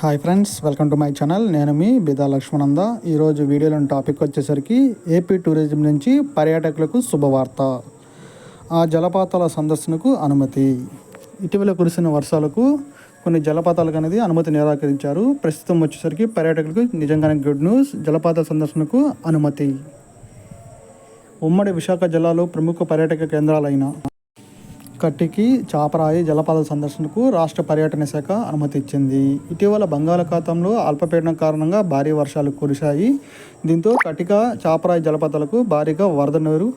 Hi friends welcome to my channel నేను మీ బిదా లక్ష్మణంద. ఈరోజు వీడియోలోని టాపిక్ వచ్చేసరికి ఏపీ టూరిజం నుంచి పర్యాటకులకు శుభవార్త. ఆ జలపాతాల సందర్శనకు అనుమతి. ఇటీవల కురిసిన వర్షాలకు కొన్ని జలపాతాలకు అనేది అనుమతి నిరాకరించారు. ప్రస్తుతం వచ్చేసరికి పర్యాటకులకు నిజంగానే గుడ్ న్యూస్ జలపాతాల సందర్శనకు అనుమతి. ఉమ్మడి విశాఖ జిల్లాలో ప్రముఖ పర్యాటక కేంద్రాలైన కట్టికి చాపరాయి జలపాత సందర్శనకు రాష్ట్ర పర్యటన శాఖ అనుమతి ఇచ్చింది ఇటీవల బంగాళాఖాతంలో అల్పపీడనం కారణంగా భారీ వర్షాలు కురిశాయి. దీంతో కటిక చాపరాయి జలపాతాలకు భారీగా వరద నీరు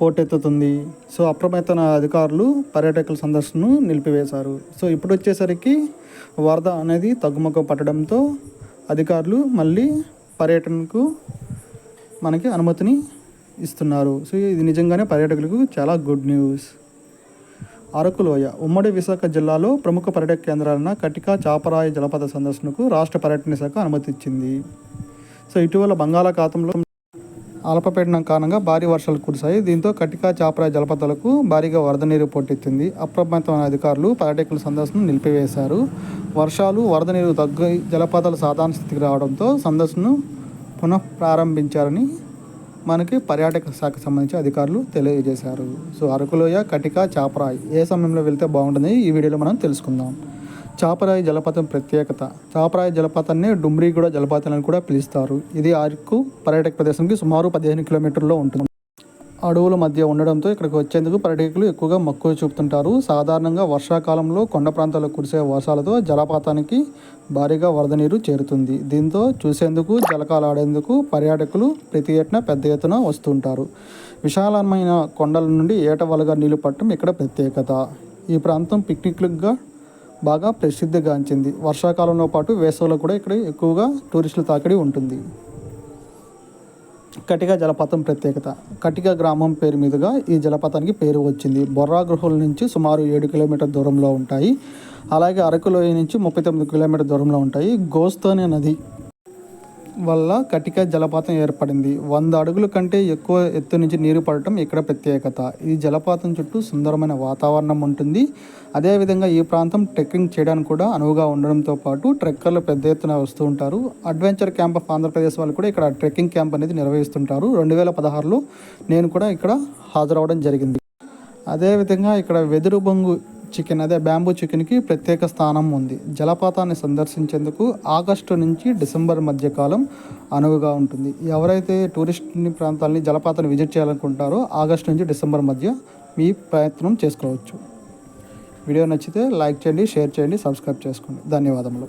పోటెత్తుతుంది. సో అప్రమత్తన అధికారులు పర్యాటకుల సందర్శనను నిలిపివేశారు. సో ఇప్పుడు వచ్చేసరికి వరద అనేది తగ్గుముఖ పట్టడంతో అధికారులు మళ్ళీ పర్యటనకు మనకి అనుమతిని ఇస్తున్నారు. సో ఇది నిజంగానే పర్యాటకులకు చాలా గుడ్ న్యూస్. అరకులోయ ఉమ్మడి విశాఖ జిల్లాలో ప్రముఖ పర్యాటక కేంద్రాలైన కటిక చాపరాయ జలపాత సందర్శనకు రాష్ట్ర పర్యటన శాఖ అనుమతిచ్చింది. సో ఇటీవల బంగాళాఖాతంలో అల్పపీడనం కారణంగా భారీ వర్షాలు కురిశాయి. దీంతో కటిక చాపరాయ జలపాతాలకు భారీగా వరద నీరు పోటెత్తింది. అప్రమత్తమైన అధికారులు పర్యాటకుల సందర్శనను నిలిపివేశారు. వర్షాలు వరద నీరు తగ్గి జలపాతాలు సాధారణ స్థితికి రావడంతో సందర్శనను పునఃప్రారంభించారని మనకి పర్యాటక శాఖకు సంబంధించి అధికారులు తెలియజేశారు. సో అరకులోయ కటిక చాపరాయి ఏ సమయంలో వెళ్తే బాగుంటుంది? ఈ వీడియోలో మనం తెలుసుకుందాం. చాపరాయి జలపాతం ప్రత్యేకత. చాపరాయి జలపాతాన్ని డుమ్రీగూడ జలపాతం అని కూడా పిలుస్తారు. ఇది అరకు పర్యాటక ప్రదేశంకి సుమారు పదిహేను కిలోమీటర్లో ఉంటుంది. అడవుల మధ్య ఉండడంతో ఇక్కడికి వచ్చేందుకు పర్యాటకులు ఎక్కువగా మక్కువ చూపుతుంటారు. సాధారణంగా వర్షాకాలంలో కొండ ప్రాంతాల్లో కురిసే వర్షాలతో జలపాతానికి భారీగా వరద నీరు చేరుతుంది. దీంతో చూసేందుకు జలకాలాడేందుకు పర్యాటకులు ప్రతి ఏటన పెద్ద ఎత్తున వస్తుంటారు. విశాలమైన కొండల నుండి ఏటవలుగా నీళ్ళు పట్టడం ఇక్కడ ప్రత్యేకత. ఈ ప్రాంతం పిక్నిక్లుగా బాగా ప్రసిద్ధిగాంచింది. వర్షాకాలంలో పాటు వేసవిలో కూడా ఇక్కడ ఎక్కువగా టూరిస్టుల తాకిడి ఉంటుంది. కటిక జలపాతం ప్రత్యేకత. కటిక గ్రామం పేరు మీదుగా ఈ జలపాతానికి పేరు వచ్చింది. బొర్రా గృహల నుంచి సుమారు ఏడు కిలోమీటర్ దూరంలో ఉంటాయి. అలాగే అరకులోయ నుంచి ముప్పై తొమ్మిది కిలోమీటర్ దూరంలో ఉంటాయి. గోస్తోనే నది వల్ల కటిక జలపాతం ఏర్పడింది. వంద అడుగుల కంటే ఎక్కువ ఎత్తు నుంచి నీరు పడటం ఇక్కడ ప్రత్యేకత. ఈ జలపాతం చుట్టూ సుందరమైన వాతావరణం ఉంటుంది. అదేవిధంగా ఈ ప్రాంతం ట్రెక్కింగ్ చేయడానికి కూడా అనువుగా ఉండడంతో పాటు ట్రెక్కర్లు పెద్ద ఎత్తున వస్తూ ఉంటారు. అడ్వెంచర్ క్యాంప్ ఆఫ్ ఆంధ్రప్రదేశ్ వాళ్ళు కూడా ఇక్కడ ట్రెక్కింగ్ క్యాంప్ అనేది నిర్వహిస్తుంటారు. రెండు వేల పదహారులో నేను కూడా ఇక్కడ హాజరవడం జరిగింది. అదేవిధంగా ఇక్కడ వెదురు బొంగు చికెన్ అదే బ్యాంబూ చికెన్కి ప్రత్యేక స్థానం ఉంది. జలపాతాన్ని సందర్శించేందుకు ఆగస్టు నుంచి డిసెంబర్ మధ్య కాలం అనువుగా ఉంటుంది. ఎవరైతే టూరిస్ట్ ప్రాంతాలని జలపాతాన్ని విజిట్ చేయాలనుకుంటారో ఆగస్టు నుంచి డిసెంబర్ మధ్య మీ ప్రయత్నం చేసుకోవచ్చు. వీడియో నచ్చితే లైక్ చేయండి షేర్ చేయండి సబ్స్క్రైబ్ చేసుకోండి. ధన్యవాదములు.